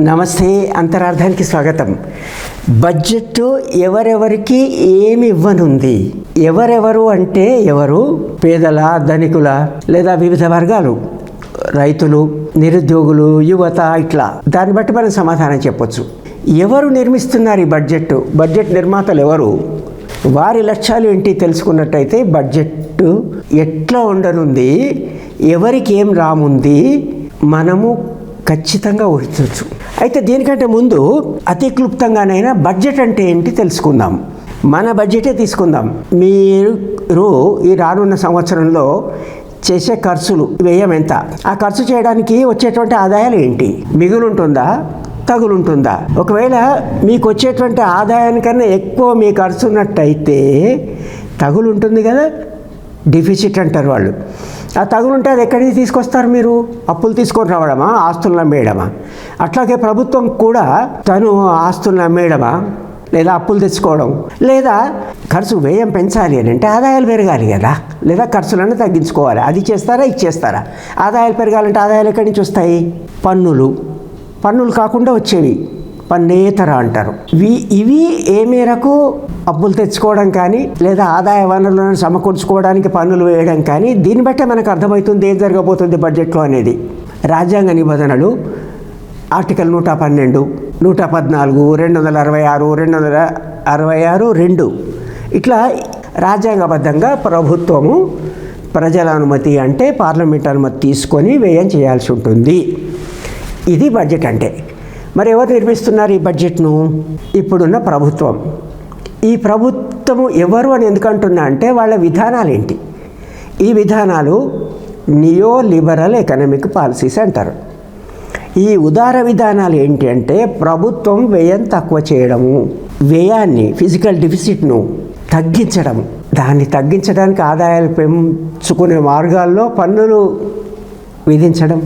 నమస్తే అంతరార్థానికి స్వాగతం. బడ్జెట్ ఎవరెవరికి ఏమి ఇవ్వనుంది? ఎవరెవరు అంటే ఎవరు? పేదల ధనికుల లేదా వివిధ వర్గాలు? రైతులు నిరుద్యోగులు యువత ఇట్లా. దాన్ని బట్టి మనం సమాధానం చెప్పొచ్చు. ఎవరు నిర్మిస్తున్నారు ఈ బడ్జెట్ బడ్జెట్ నిర్మాతలు ఎవరు? వారి లక్ష్యాలు ఏంటి తెలుసుకున్నట్టయితే బడ్జెట్ ఎట్లా ఉండనుంది? ఎవరికి ఏం రాముంది? మనము ఖచ్చితంగా ఊహించవచ్చు అయితే దీనికంటే ముందు అతి క్లుప్తంగానైనా బడ్జెట్ అంటే ఏంటి తెలుసుకుందాం. మన బడ్జెటే తీసుకుందాం. మీరు ఈ రానున్న సంవత్సరంలో చేసే ఖర్చులు వ్యయం ఎంత? ఆ ఖర్చు చేయడానికి వచ్చేటువంటి ఆదాయాలు ఏంటి? మిగులుంటుందా? తగులుంటుందా? ఒకవేళ మీకు వచ్చేటువంటి ఆదాయానికన్నా ఎక్కువ మీ ఖర్చు ఉన్నట్టయితే తగులు ఉంటుంది కదా? డిఫిసిట్ అంటారు వాళ్ళు. ఆ తగులుంటే అది ఎక్కడికి తీసుకొస్తారు మీరు? అప్పులు తీసుకొని రావడమా? ఆస్తులను అమ్మేయడమా అట్లాగే ప్రభుత్వం కూడా తను ఆస్తులను అమ్మేయడమా లేదా అప్పులు తెచ్చుకోవడం? లేదా ఖర్చు వ్యయం పెంచాలి అని అంటే ఆదాయాలు పెరగాలి కదా? లేదా ఖర్చులను తగ్గించుకోవాలి. అది చేస్తారా ఇది చేస్తారా? ఆదాయాలు పెరగాలంటే ఆదాయాలు ఎక్కడి నుంచి వస్తాయి? పన్నులు. పన్నులు కాకుండా వచ్చేవి. పన్నేతర అంటారు. ఇవి ఇవి ఏ మేరకు అప్పులు తెచ్చుకోవడం కానీ లేదా ఆదాయ వనరులను సమకూర్చుకోవడానికి పన్నులు వేయడం కానీ దీన్ని బట్టే మనకు అర్థమవుతుంది ఏం జరగబోతుంది బడ్జెట్లో అనేది. రాజ్యాంగ నిబంధనలు ఆర్టికల్ నూట పన్నెండు నూట పద్నాలుగు రెండు వందల అరవై ఆరు రెండు వందల అరవై ఆరు రెండు. ఇట్లా రాజ్యాంగబద్ధంగా ప్రభుత్వము ప్రజల అనుమతి అంటే పార్లమెంట్ అనుమతి తీసుకొని వ్యయం చేయాల్సి ఉంటుంది. ఇది బడ్జెట్ అంటే. మరి ఎవరు నిర్మిస్తున్నారు ఈ బడ్జెట్ను? ఇప్పుడున్న ప్రభుత్వం. ఈ ప్రభుత్వము ఎవరు అని ఎందుకంటున్నా అంటే వాళ్ళ విధానాలు ఏంటి ఈ విధానాలు నియో లిబరల్ ఎకనామిక్ పాలసీస్ అంటారు. ఈ ఉదార విధానాలు ఏంటి అంటే ప్రభుత్వం వ్యయం తక్కువ చేయడము వ్యయాన్ని ఫిజికల్ డిఫిసిట్ను తగ్గించడం దాన్ని తగ్గించడానికి ఆదాయాలు పెంచుకునే మార్గాల్లో పన్నులు విధించడం.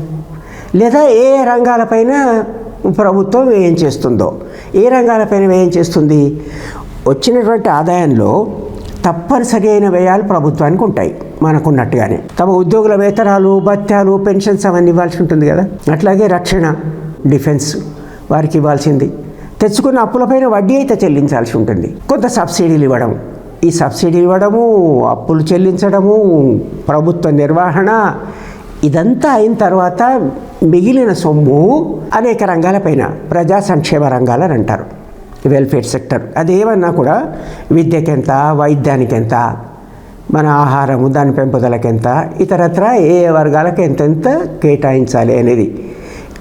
లేదా ఏ రంగాలపైన ప్రభుత్వం వ్యయం చేస్తుందో ఏ రంగాలపైన వ్యయం చేస్తుంది? వచ్చినటువంటి ఆదాయంలో తప్పనిసరి అయిన వ్యయాలు ప్రభుత్వానికి ఉంటాయి మనకున్నట్టుగానే. తమ ఉద్యోగుల వేతనాలు భత్యాలు పెన్షన్స్ అవన్నీ ఇవ్వాల్సి ఉంటుంది కదా? అట్లాగే రక్షణ డిఫెన్స్ వారికి ఇవ్వాల్సింది. తెచ్చుకున్న అప్పులపైన వడ్డీ అయితే చెల్లించాల్సి ఉంటుంది. కొంత సబ్సిడీలు ఇవ్వడం. ఈ సబ్సిడీ ఇవ్వడము అప్పులు చెల్లించడము ప్రభుత్వ నిర్వహణ ఇదంతా అయిన తర్వాత మిగిలిన సొమ్ము అనేక రంగాలపైన ప్రజా సంక్షేమ రంగాలని అంటారు. వెల్ఫేర్ సెక్టర్ అది ఏమన్నా కూడా విద్యకెంత వైద్యానికి ఎంత మన ఆహారము దాని పెంపుదలకెంత ఇతరత్ర ఏ ఏ వర్గాలకు ఎంతెంత కేటాయించాలి అనేది.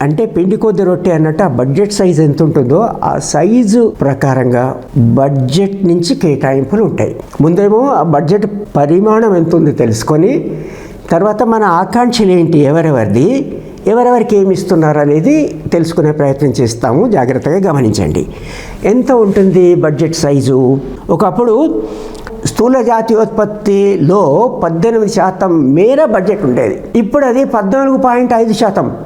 అంటే పిండి కొద్ది రొట్టె అన్నట్టు ఆ బడ్జెట్ సైజ్ ఎంత ఉంటుందో ఆ సైజు ప్రకారంగా బడ్జెట్ నుంచి కేటాయింపులు ఉంటాయి. ముందేమో ఆ బడ్జెట్ పరిమాణం ఎంత ఉంది తెలుసుకొని తర్వాత మన ఆకాంక్షలు ఏంటి ఎవరెవరిది ఎవరెవరికి ఏమి ఇస్తున్నారు అనేది తెలుసుకునే ప్రయత్నం చేస్తాము. జాగ్రత్తగా గమనించండి. ఎంత ఉంటుంది బడ్జెట్ సైజు? ఒకప్పుడు స్థూల జాతీయోత్పత్తిలో పద్దెనిమిది శాతం మేర బడ్జెట్ ఉండేది. ఇప్పుడు అది పద్నాలుగు పాయింట్ ఐదు శాతం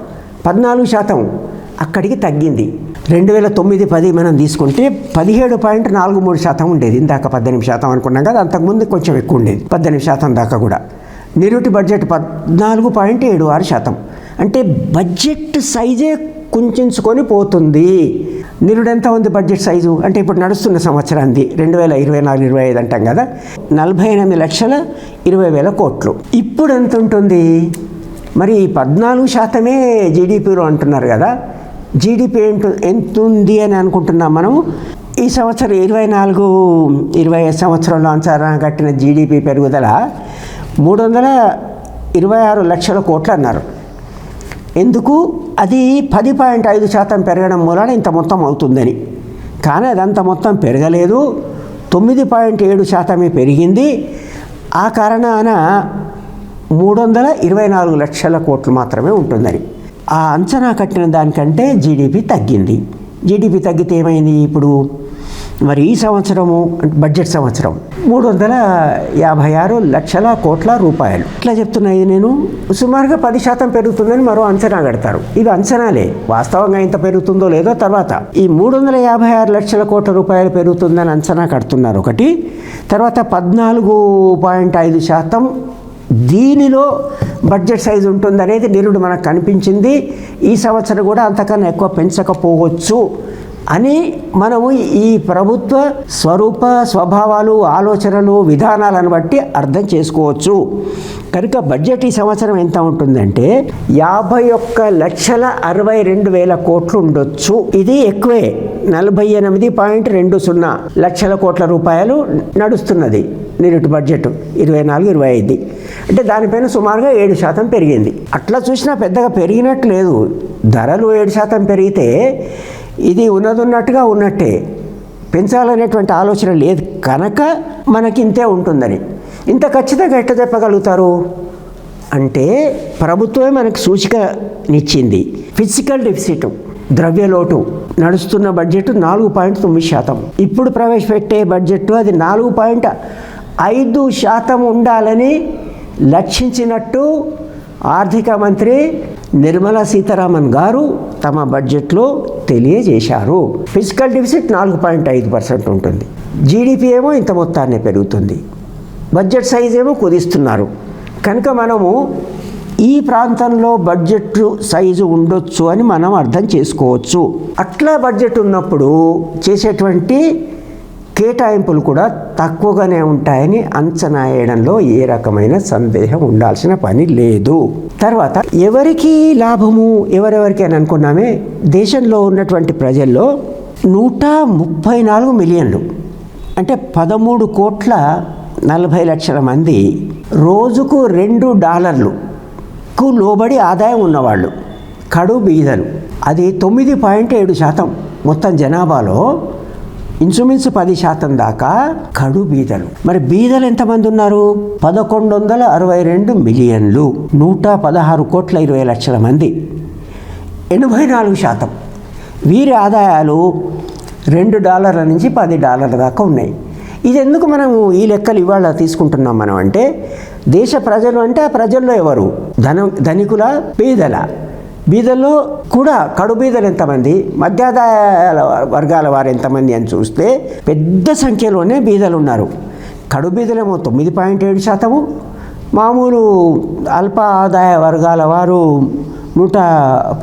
పద్నాలుగు శాతం అక్కడికి తగ్గింది. రెండు వేల తొమ్మిది పది మనం తీసుకుంటే పదిహేడు పాయింట్ నాలుగు మూడు శాతం ఉండేది. ఇందాక పద్దెనిమిది శాతం అనుకున్నాం కదా అంతకుముందు కొంచెం ఎక్కువ ఉండేది పద్దెనిమిది శాతం దాకా కూడా. నిరుటి బడ్జెట్ పద్నాలుగు పాయింట్ ఏడు ఆరు శాతం. అంటే బడ్జెట్ సైజే కుంచుకొని పోతుంది. నిరుడు ఎంత ఉంది బడ్జెట్ సైజు? అంటే ఇప్పుడు నడుస్తున్న సంవత్సరానికి రెండు వేల ఇరవై నాలుగు ఇరవై ఐదు అంటాం కదా. నలభై ఎనిమిది లక్షల ఇరవై వేల కోట్లు. ఇప్పుడు ఎంత ఉంటుంది? మరి పద్నాలుగు శాతమే జీడిపిలో అంటున్నారు కదా. జీడిపి ఏంటి ఎంత ఉంది అని అనుకుంటున్నాం మనము? ఈ సంవత్సరం ఇరవై నాలుగు ఇరవై ఐదు సంవత్సరంలో అంచనా కట్టిన జీడిపి పెరుగుదల మూడు వందల ఇరవై ఆరు లక్షల కోట్లు అన్నారు. ఎందుకు? అది పది పాయింట్ ఐదు శాతం పెరగడం మూలన ఇంత మొత్తం అవుతుందని. కానీ అదంత మొత్తం పెరగలేదు. తొమ్మిది పాయింట్ ఏడు శాతమే పెరిగింది. ఆ కారణాన మూడు వందల ఇరవై నాలుగు లక్షల కోట్లు మాత్రమే ఉంటుందని. ఆ అంచనా కట్టిన దానికంటే జీడిపి తగ్గింది. జీడిపి తగ్గితే ఏమైంది ఇప్పుడు? మరి ఈ సంవత్సరము బడ్జెట్ సంవత్సరం మూడు వందల యాభై ఆరు లక్షల కోట్ల రూపాయలు. ఇట్లా చెప్తున్నాయి నేను? సుమారుగా పది శాతం పెరుగుతుందని మరో అంచనా కడతారు. ఇవి అంచనాలే. వాస్తవంగా ఇంత పెరుగుతుందో లేదో తర్వాత. ఈ మూడు వందల యాభై ఆరు లక్షల కోట్ల రూపాయలు పెరుగుతుందని అంచనా కడుతున్నారు ఒకటి. తర్వాత పద్నాలుగు పాయింట్ ఐదు శాతం దీనిలో బడ్జెట్ సైజు ఉంటుందనేది నిరుడు మనకు కనిపించింది. ఈ సంవత్సరం కూడా అంతకన్నా ఎక్కువ పెంచకపోవచ్చు. అని మనము ఈ ప్రభుత్వ స్వరూప స్వభావాలు ఆలోచనలు విధానాలను బట్టి అర్థం చేసుకోవచ్చు. కనుక బడ్జెట్ ఈ సంవత్సరం ఎంత ఉంటుందంటే యాభై ఒక్క లక్షల అరవై రెండు వేల కోట్లు ఉండొచ్చు. ఇది ఎక్కువే. నలభై ఎనిమిది పాయింట్ రెండు సున్నా లక్షల కోట్ల రూపాయలు నడుస్తున్నది నిరుటి బడ్జెట్ ఇరవై నాలుగు ఇరవై ఐదు. అంటే దానిపైన సుమారుగా ఏడు శాతం పెరిగింది. అట్లా చూసినా పెద్దగా పెరిగినట్లు లేదు. ధరలు ఏడు శాతం పెరిగితే ఇది ఉన్నదున్నట్టుగా ఉన్నట్టే. పెంచాలనేటువంటి ఆలోచన లేదు. కనుక మనకి ఇంతే ఉంటుందని. ఇంత ఖచ్చితంగా ఎట్ట చెప్పగలుగుతారు? అంటే ప్రభుత్వమే మనకు సూచికనిచ్చింది ఫిజికల్ డెఫిసిట్ ద్రవ్యలోటు నడుస్తున్న బడ్జెట్ నాలుగు పాయింట్ తొమ్మిది శాతం. ఇప్పుడు ప్రవేశపెట్టే బడ్జెట్ అది నాలుగు పాయింట్ ఐదు శాతం ఉండాలని లక్షించినట్టు ఆర్థిక మంత్రి నిర్మలా సీతారామన్ గారు తమ బడ్జెట్లో తెలియజేశారు. ఫిజికల్ డిఫిసిట్ నాలుగు పాయింట్ ఐదు పర్సెంట్ ఉంటుంది. జీడిపి ఏమో ఇంత మొత్తాన్ని పెరుగుతుంది. బడ్జెట్ సైజ్ ఏమో కుదిస్తున్నారు. కనుక మనము ఈ ప్రాంతంలో బడ్జెట్ సైజు ఉండొచ్చు అని మనం అర్థం చేసుకోవచ్చు. అట్లా బడ్జెట్ ఉన్నప్పుడు చేసేటువంటి కేటాయింపులు కూడా తక్కువగానే ఉంటాయని అంచనా వేయడంలో ఏ రకమైన సందేహం ఉండాల్సిన పని లేదు. తర్వాత ఎవరికి లాభము? ఎవరెవరికి అని అనుకున్నామే? దేశంలో ఉన్నటువంటి ప్రజల్లో నూట ముప్పై నాలుగు మిలియన్లు అంటే పదమూడు కోట్ల నలభై లక్షల మంది రోజుకు రెండు డాలర్లుకు లోబడి ఆదాయం ఉన్నవాళ్ళు కడు బీదలు. అది తొమ్మిది పాయింట్ ఏడు శాతం మొత్తం జనాభాలో ఇంచుమించు పది శాతం దాకా కడు బీదలు. మరి బీదలు ఎంతమంది ఉన్నారు? పదకొండు వందల అరవై రెండు మిలియన్లు. నూట పదహారు కోట్ల ఇరవై లక్షల మంది. ఎనభై నాలుగు శాతం. వీరి ఆదాయాలు రెండు డాలర్ల నుంచి పది డాలర్ల దాకా ఉన్నాయి. ఇది ఎందుకు మనము ఈ లెక్కలు ఇవాళ తీసుకుంటున్నాం మనం అంటే దేశ ప్రజలు అంటే ఆ ప్రజల్లో ఎవరు? ధన ధనికుల పేదల? బీదల్లో కూడా కడు బీదలు ఎంతమంది మధ్యాదాయ వర్గాల వారు ఎంతమంది అని చూస్తే పెద్ద సంఖ్యలోనే బీదలు ఉన్నారు. కడు బీదలేమో తొమ్మిది పాయింట్ ఏడు శాతము మామూలు అల్ప ఆదాయ వర్గాల వారు నూట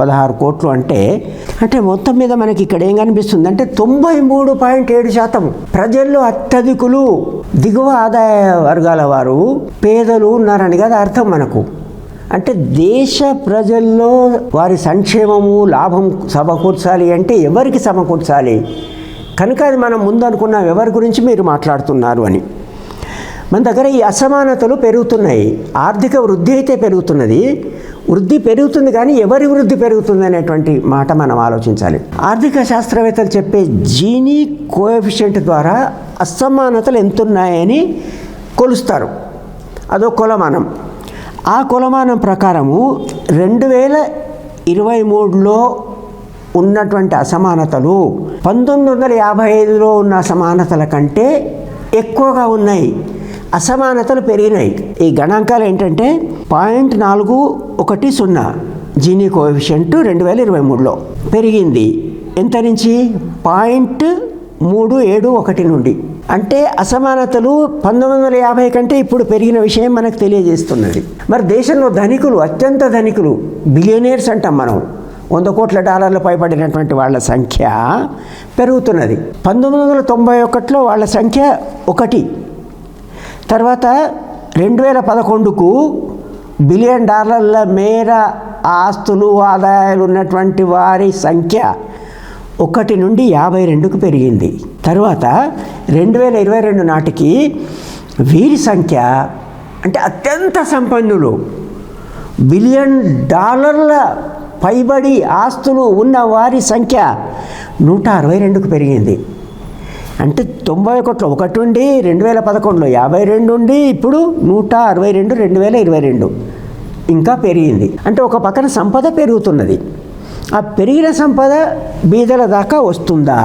పదహారు కోట్లు అంటే అంటే మొత్తం మీద మనకి ఇక్కడ ఏం కనిపిస్తుంది అంటే తొంభై మూడు పాయింట్ ఏడు శాతం ప్రజల్లో అత్యధికులు దిగువ ఆదాయ వర్గాల వారు పేదలు ఉన్నారని కదా అర్థం మనకు. అంటే దేశ ప్రజల్లో వారి సంక్షేమము లాభం సమకూర్చాలి అంటే ఎవరికి సమకూర్చాలి? కనుక అది మనం ముందనుకున్నాం ఎవరి గురించి మీరు మాట్లాడుతున్నారు అని. మన దగ్గర ఈ అసమానతలు పెరుగుతున్నాయి. ఆర్థిక వృద్ధి అయితే పెరుగుతున్నది. వృద్ధి పెరుగుతుంది కానీ ఎవరి వృద్ధి పెరుగుతుంది అనేటువంటి మాట మనం ఆలోచించాలి. ఆర్థిక శాస్త్రవేత్తలు చెప్పే జీనీ కోఎఫిషియంట్ ద్వారా అసమానతలు ఎంతున్నాయని కొలుస్తారు. అదో కొలమానం. ఆ కొలమానం ప్రకారము రెండు వేల ఇరవై మూడులో ఉన్నటువంటి అసమానతలు పంతొమ్మిది వందల యాభై ఐదులో ఉన్న అసమానతల కంటే ఎక్కువగా ఉన్నాయి. అసమానతలు పెరిగినాయి. ఈ గణాంకాలు ఏంటంటే పాయింట్ నాలుగు ఒకటి సున్నా జీనీ కోఎఫిషియంట్ రెండు వేల ఇరవై మూడులో పెరిగింది. ఎంత నుంచి? పాయింట్ మూడు ఏడు ఒకటి నుండి. అంటే అసమానతలు పంతొమ్మిది వందల యాభై కంటే ఇప్పుడు పెరిగిన విషయం మనకు తెలియజేస్తున్నది. మరి దేశంలో ధనికులు అత్యంత ధనికులు బిలియనీర్స్ అంటాం మనం. వంద కోట్ల డాలర్లు పైబడినటువంటి వాళ్ళ సంఖ్య పెరుగుతున్నది. పంతొమ్మిది వందల తొంభై ఒకటిలో వాళ్ళ సంఖ్య ఒకటి. తర్వాత రెండు వేల పదకొండుకు బిలియన్ డాలర్ల మేర ఆస్తులు ఆదాయాలు ఉన్నటువంటి వారి సంఖ్య ఒకటి నుండి యాభై రెండుకు పెరిగింది. తర్వాత రెండు వేల ఇరవై రెండు నాటికి వీరి సంఖ్య అంటే అత్యంత సంపన్నులు. బిలియన్ డాలర్ల పైబడి ఆస్తులు ఉన్న వారి సంఖ్య నూట అరవై రెండుకు పెరిగింది. అంటే తొంభై ఒకటిలో ఒకటి ఉండి రెండు వేల పదకొండులో యాభై రెండు ఉండి ఇప్పుడు నూట అరవై రెండు రెండు వేల ఇరవై రెండు. ఇంకా పెరిగింది. అంటే ఒక పక్కన సంపద పెరుగుతున్నది. ఆ పెరిగిన సంపద బీదల దాకా వస్తుందా?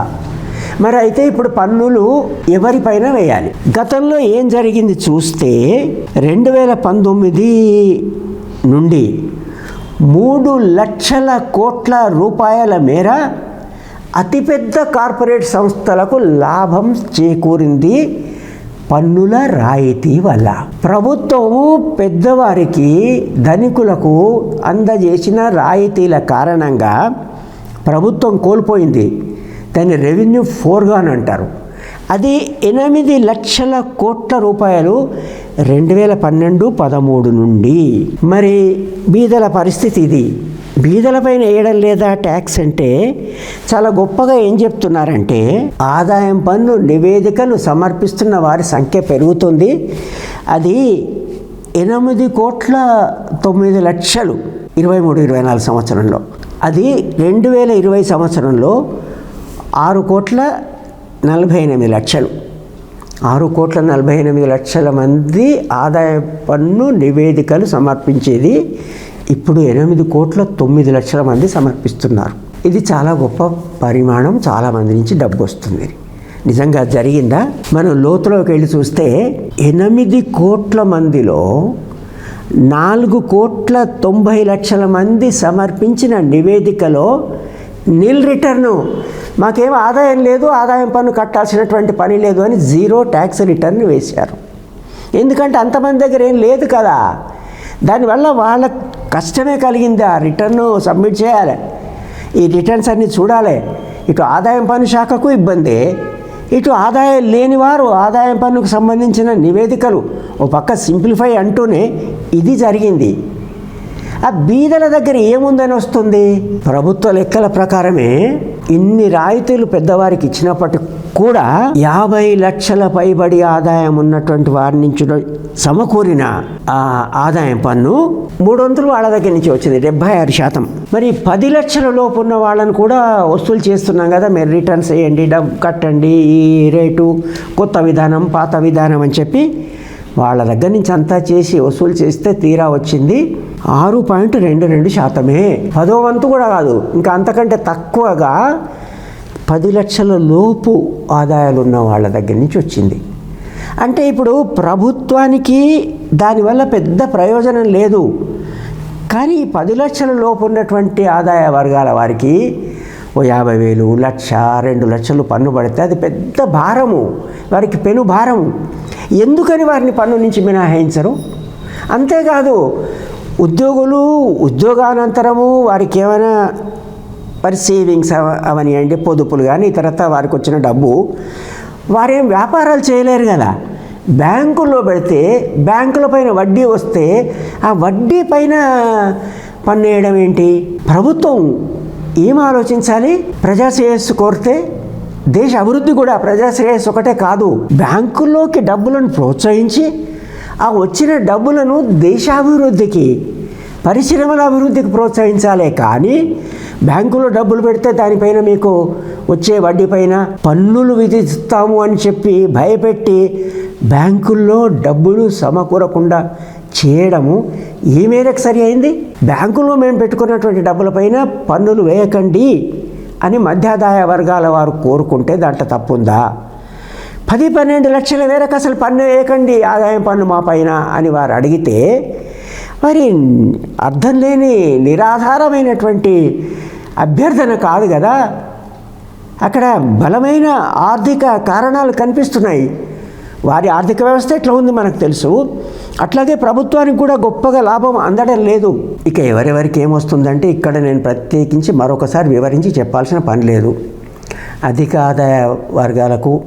మరి అయితే ఇప్పుడు పన్నులు ఎవరిపైన వేయాలి? గతంలో ఏం జరిగింది చూస్తే రెండు వేల పంతొమ్మిది నుండి మూడు లక్షల కోట్ల రూపాయల మేర అతిపెద్ద కార్పొరేట్ సంస్థలకు లాభం చేకూరింది పన్నుల రాయితీ వల్ల. ప్రభుత్వము పెద్దవారికి ధనికులకు అందజేసిన రాయితీల కారణంగా ప్రభుత్వం కోల్పోయింది. దాన్ని రెవెన్యూ ఫోర్గాన్ అంటారు. అది ఎనిమిది లక్షల కోట్ల రూపాయలు రెండు వేల పన్నెండు పదమూడు నుండి. మరి బీదల పరిస్థితి ఇది. బీదలపైన వేయడం లేదా ట్యాక్స్ అంటే చాలా గొప్పగా ఏం చెప్తున్నారంటే ఆదాయం పన్ను నివేదికలు సమర్పిస్తున్న వారి సంఖ్య పెరుగుతుంది. అది ఎనిమిది కోట్ల తొమ్మిది లక్షలు ఇరవై మూడు ఇరవై నాలుగు సంవత్సరంలో. అది రెండు వేల ఇరవై సంవత్సరంలో ఆరు కోట్ల నలభై ఎనిమిది లక్షలు. ఆరు కోట్ల నలభై ఎనిమిది లక్షల మంది ఆదాయ పన్ను నివేదికలు సమర్పించేది ఇప్పుడు ఎనిమిది కోట్ల తొమ్మిది లక్షల మంది సమర్పిస్తున్నారు. ఇది చాలా గొప్ప పరిమాణం చాలామంది నుంచి డబ్బు వస్తుంది. నిజంగా జరిగిందా? మనం లోతులోకి వెళ్ళి చూస్తే ఎనిమిది కోట్ల మందిలో నాలుగు కోట్ల తొంభై లక్షల మంది సమర్పించిన నివేదికలో నిల్ రిటర్ను. మాకేం ఆదాయం లేదు ఆదాయం పన్ను కట్టాల్సినటువంటి పని లేదు అని జీరో ట్యాక్స్ రిటర్న్ వేశారు. ఎందుకంటే అంతమంది దగ్గర ఏం లేదు కదా. దానివల్ల వాళ్ళ కష్టమే కలిగింది ఆ రిటర్ను సబ్మిట్ చేయాలి. ఈ రిటర్న్స్ అన్నీ చూడాలి. ఇటు ఆదాయం పన్ను శాఖకు ఇబ్బంది. ఇటు ఆదాయం లేనివారు ఆదాయం పన్నుకు సంబంధించిన నివేదికలు. ఓ పక్క సింప్లిఫై అంటూనే ఇది జరిగింది. ఆ బీదల దగ్గర ఏముందని వస్తుంది? ప్రభుత్వ లెక్కల ప్రకారమే ఇన్ని రాయితీలు పెద్దవారికి ఇచ్చినప్పటికీ కూడా యాభై లక్షల పైబడి ఆదాయం ఉన్నటువంటి వారి నుంచి సమకూరిన ఆ ఆదాయం పన్ను మూడు వందలు వాళ్ళ దగ్గర నుంచి వచ్చింది డెబ్బై ఆరు శాతం. మరి పది లక్షల లోపు ఉన్న వాళ్ళని కూడా వసూలు చేస్తున్నాం కదా మీరు రిటర్న్స్ వేయండి డబ్బు కట్టండి ఈ రేటు కొత్త విధానం పాత విధానం అని చెప్పి వాళ్ళ దగ్గర నుంచి అంతా చేసి వసూలు చేస్తే తీరా వచ్చింది. ఆరు పాయింట్ రెండు రెండు శాతమే. పదో వంతు కూడా కాదు. ఇంకా అంతకంటే తక్కువగా పది లక్షల లోపు ఆదాయాలు ఉన్న వాళ్ళ దగ్గర నుంచి వచ్చింది. అంటే ఇప్పుడు ప్రభుత్వానికి దానివల్ల పెద్ద ప్రయోజనం లేదు. కానీ ఈ పది లక్షల లోపు ఉన్నటువంటి ఆదాయ వర్గాల వారికి ఓ యాభై వేలు లక్ష రెండు లక్షలు పన్ను పడితే అది పెద్ద భారము. వారికి పెను భారము. ఎందుకని వారిని పన్ను నుంచి మినహాయించరు? అంతేకాదు ఉద్యోగులు ఉద్యోగానంతరము వారికి ఏమైనా వారి సేవింగ్స్ అవనివ్వండి పొదుపులు కానీ ఇతరత వారికి వచ్చిన డబ్బు వారేం వ్యాపారాలు చేయలేరు కదా. బ్యాంకుల్లో పెడితే బ్యాంకుల పైన వడ్డీ వస్తే ఆ వడ్డీ పైన పన్ను వేయడం ఏంటి? ప్రభుత్వం ఏం ఆలోచించాలి? ప్రజా శ్రేయస్సు కోరితే దేశ అభివృద్ధి కూడా ప్రజా శ్రేయస్సు ఒకటే కాదు. బ్యాంకుల్లోకి డబ్బులను ప్రోత్సహించి ఆ వచ్చిన డబ్బులను దేశాభివృద్ధికి పరిశ్రమల అభివృద్ధికి ప్రోత్సహించాలే కానీ బ్యాంకులో డబ్బులు పెడితే దానిపైన మీకు వచ్చే వడ్డీ పైన పన్నులు విధిస్తాము అని చెప్పి భయపెట్టి బ్యాంకుల్లో డబ్బులు సమకూరకుండా చేయడము ఏ మేరకు సరి అయింది. బ్యాంకులో మేము పెట్టుకున్నటువంటి డబ్బులపైన పన్నులు వేయకండి అని మధ్యాదాయ వర్గాల వారు కోరుకుంటే దాంట్లో తప్పుందా? పది పన్నెండు లక్షల మేరకు అసలు పన్ను వేయకండి ఆదాయం పన్ను మా పైన అని వారు అడిగితే మరి అర్థం లేని నిరాధారమైనటువంటి అభ్యర్థన కాదు కదా. అక్కడ బలమైన ఆర్థిక కారణాలు కనిపిస్తున్నాయి. వారి ఆర్థిక వ్యవస్థ ఎట్లా ఉంది మనకు తెలుసు. అట్లాగే ప్రభుత్వానికి కూడా గొప్పగా లాభం అందడం లేదు. ఇక ఎవరెవరికి ఏమొస్తుందంటే ఇక్కడ నేను ప్రత్యేకించి మరొకసారి వివరించి చెప్పాల్సిన పని లేదు. అధిక ఆదాయ వర్గాలకు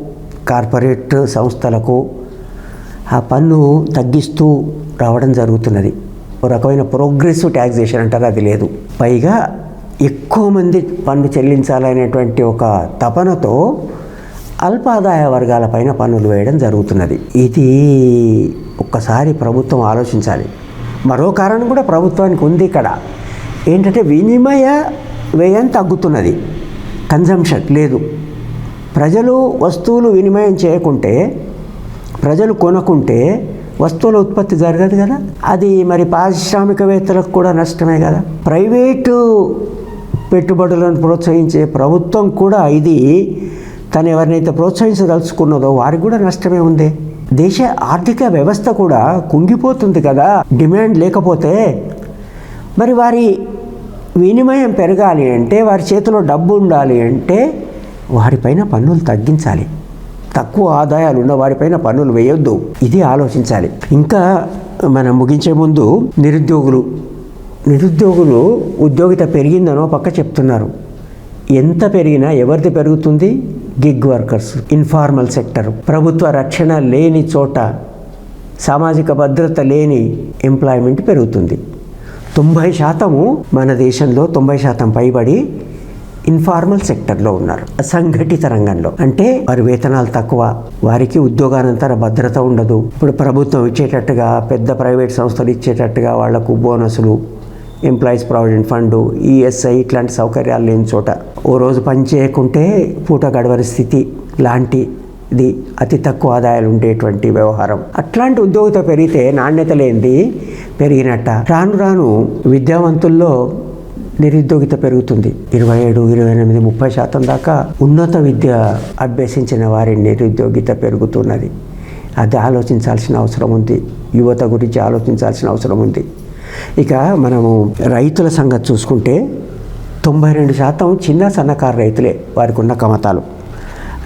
కార్పొరేట్ సంస్థలకు ఆ పన్ను తగ్గిస్తూ రావడం జరుగుతున్నది. ఒక రకమైన ప్రోగ్రెసివ్ ట్యాక్సేషన్ అంటారు అది లేదు. పైగా ఎక్కువ మంది పన్ను చెల్లించాలనేటువంటి ఒక తపనతో అల్పాదాయ వర్గాల పైన పన్నులు వేయడం జరుగుతున్నది. ఇది ఒక్కసారి ప్రభుత్వం ఆలోచించాలి. మరో కారణం కూడా ప్రభుత్వానికి ఉంది ఇక్కడ. ఏంటంటే వినిమయ వ్యయం తగ్గుతున్నది. కన్జంప్షన్ లేదు. ప్రజలు వస్తువులు వినిమయం చేయకుంటే ప్రజలు కొనకుంటే వస్తువుల ఉత్పత్తి జరగదు కదా? అది మరి పారిశ్రామికవేత్తలకు కూడా నష్టమే కదా? ప్రైవేటు పెట్టుబడులను ప్రోత్సహించే ప్రభుత్వం కూడా ఇది తను ఎవరినైతే ప్రోత్సహించదలుచుకున్నదో వారికి కూడా నష్టమే ఉంది. దేశ ఆర్థిక వ్యవస్థ కూడా కుంగిపోతుంది కదా? డిమాండ్ లేకపోతే మరి వారి వినిమయం పెరగాలి అంటే వారి చేతిలో డబ్బు ఉండాలి అంటే వారిపైన పన్నులు తగ్గించాలి. తక్కువ ఆదాయాలు ఉన్న వారిపైన పన్నులు వేయొద్దు. ఇది ఆలోచించాలి. ఇంకా మనం ముగించే ముందు నిరుద్యోగులు. నిరుద్యోగులు ఉద్యోగిత పెరిగిందనో పక్క చెప్తున్నారు. ఎంత పెరిగినా ఎవరిది పెరుగుతుంది? Gig workers informal sector. ప్రభుత్వ రక్షణ లేని చోట సామాజిక భద్రత లేని ఎంప్లాయ్మెంట్ పెరుగుతుంది. తొంభై శాతము మన దేశంలో తొంభై శాతం పైబడి ఇన్ఫార్మల్ సెక్టర్లో ఉన్నారు. అసంఘటిత రంగంలో. అంటే వారి వేతనాలు తక్కువ వారికి ఉద్యోగానంతర భద్రత ఉండదు. ఇప్పుడు ప్రభుత్వం ఇచ్చేటట్టుగా పెద్ద ప్రైవేట్ సంస్థలు ఇచ్చేటట్టుగా వాళ్ళకు బోనసులు ఎంప్లాయీస్ ప్రావిడెంట్ ఫండ్ ఈఎస్ఐ ఇట్లాంటి సౌకర్యాలు లేని చోట. ఓ రోజు పని చేయకుంటే పూట గడవని స్థితి లాంటిది. అతి తక్కువ ఆదాయాలు ఉండేటువంటి వ్యవహారం. అట్లాంటి ఉద్యోగిత పెరిగితే నాణ్యత లేనిది పెరిగినట్ట. రాను రాను విద్యావంతుల్లో నిరుద్యోగిత పెరుగుతుంది. ఇరవై ఏడు ఇరవై ఎనిమిది ముప్పై శాతం దాకా ఉన్నత విద్య అభ్యసించిన వారి నిరుద్యోగిత పెరుగుతున్నది. అది ఆలోచించాల్సిన అవసరం ఉంది. యువత గురించి ఆలోచించాల్సిన అవసరం ఉంది. ఇక మనము రైతుల సంగతి చూసుకుంటే తొంభై రెండు శాతం చిన్న సన్నకారు రైతులే వారికి ఉన్న కమతాలు.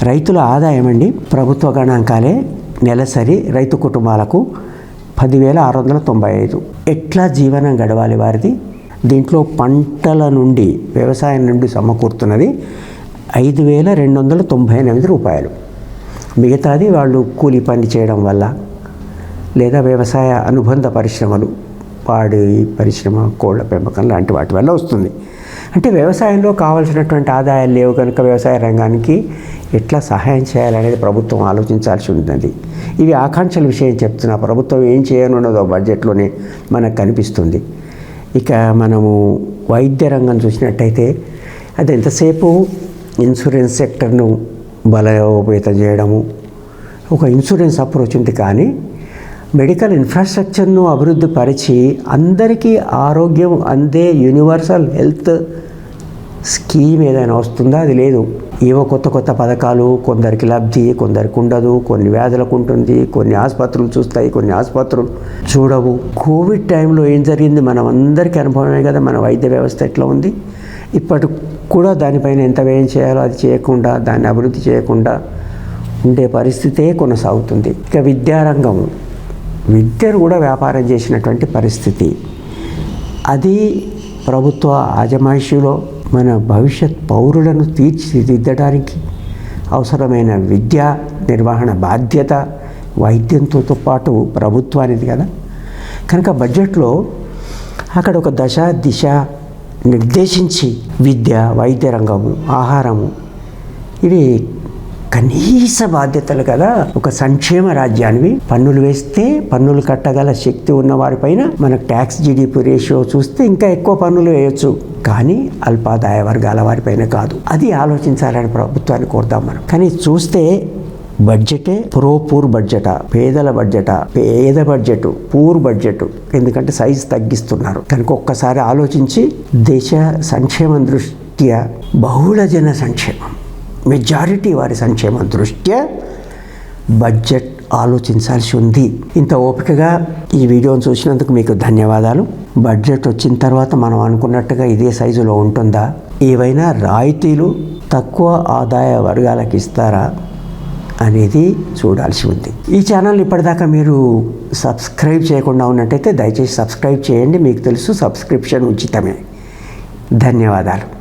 రైతుల ఆదాయం అండి ప్రభుత్వ గణాంకాలే నెలసరి రైతు కుటుంబాలకు పదివేల ఆరు వందల తొంభై ఐదు. ఎట్లా జీవనం గడవాలి వారిది? దీంట్లో పంటల నుండి వ్యవసాయం నుండి సమకూరుతున్నది ఐదు వేల రెండు వందల తొంభై ఎనిమిది రూపాయలు. మిగతాది వాళ్ళు కూలి పని చేయడం వల్ల లేదా వ్యవసాయ అనుబంధ పరిశ్రమలు పాడి పరిశ్రమ కోళ్ళ పెంపకం లాంటి వాటి వల్ల వస్తుంది. అంటే వ్యవసాయంలో కావాల్సినటువంటి ఆదాయాలు లేవు కనుక వ్యవసాయ రంగానికి ఎట్లా సహాయం చేయాలనేది ప్రభుత్వం ఆలోచించాల్సి ఉంటుంది ఇవి ఆకాంక్షల విషయం చెప్తున్నా. ప్రభుత్వం ఏం చేయనున్నదో బడ్జెట్లోనే మనకు కనిపిస్తుంది. ఇక మనము వైద్య రంగం చూసినట్టయితే అది ఎంతసేపు ఇన్సూరెన్స్ సెక్టర్ను బలోపేతం చేయడము ఒక ఇన్సూరెన్స్ అప్రోచ్ ఉంది కానీ మెడికల్ ఇన్ఫ్రాస్ట్రక్చర్ను అభివృద్ధి పరిచి అందరికీ ఆరోగ్యం అందే యూనివర్సల్ హెల్త్ స్కీమ్ ఏదైనా వస్తుందా? అది లేదు. ఏవో కొత్త కొత్త పథకాలు కొందరికి లబ్ధి కొందరికి ఉండదు కొన్ని వ్యాధులకు ఉంటుంది కొన్ని ఆసుపత్రులు చూస్తాయి కొన్ని ఆసుపత్రులు చూడవు. కోవిడ్ టైంలో ఏం జరిగింది? మనం అందరికీ అనుభవమే కదా మన వైద్య వ్యవస్థ ఎట్లా ఉంది? ఇప్పటి కూడా దానిపైన ఎంత వ్యయం చేయాలో అది చేయకుండా దాన్ని అభివృద్ధి చేయకుండా ఉండే పరిస్థితే కొనసాగుతుంది. ఇక విద్యారంగం విద్యను కూడా వ్యాపారం చేసినటువంటి పరిస్థితి. అది ప్రభుత్వ ఆజమాయిషిలో మన భవిష్యత్ పౌరులను తీర్చిదిద్దడానికి అవసరమైన విద్య నిర్వహణ బాధ్యత వైద్యంతో పాటు ప్రభుత్వానిది కదా. కనుక బడ్జెట్లో అక్కడ ఒక దశ దిశ నిర్దేశించి విద్య వైద్య రంగము ఆహారము ఇవి కనీస బాధ్యతలు కదా. ఒక సంక్షేమ రాజ్యానివి. పన్నులు వేస్తే పన్నులు కట్టగల శక్తి ఉన్న వారిపైన మనకు ట్యాక్స్ జీడిపి రేషియో చూస్తే ఇంకా ఎక్కువ పన్నులు వేయొచ్చు. కానీ అల్పాదాయ వర్గాల వారిపైన కాదు. అది ఆలోచించాలని ప్రభుత్వాన్ని కోరుతాం మనం. కానీ చూస్తే బడ్జెటే ప్రో పూర్ బడ్జెటా పేదల బడ్జెట పేద బడ్జెట్ పూర్ బడ్జెట్. ఎందుకంటే సైజ్ తగ్గిస్తున్నారు. కనుక ఒక్కసారి ఆలోచించి దేశ సంక్షేమం దృష్ట్యా బహుళ జన సంక్షేమం మెజారిటీ వారి సంక్షేమం దృష్ట్యా బడ్జెట్ ఆలోచించాల్సి ఉంది. ఇంత ఓపికగా ఈ వీడియోను చూసినందుకు మీకు ధన్యవాదాలు. బడ్జెట్ వచ్చిన తర్వాత మనం అనుకున్నట్టుగా ఇదే సైజులో ఉంటుందా? ఏవైనా రాయితీలు తక్కువ ఆదాయ వర్గాలకు ఇస్తారా అనేది చూడాల్సి ఉంది. ఈ ఛానల్ ఇప్పటిదాకా మీరు సబ్స్క్రైబ్ చేయకుండా ఉన్నట్టయితే దయచేసి సబ్స్క్రైబ్ చేయండి. మీకు తెలుసు సబ్స్క్రిప్షన్ ఉచితమే. ధన్యవాదాలు.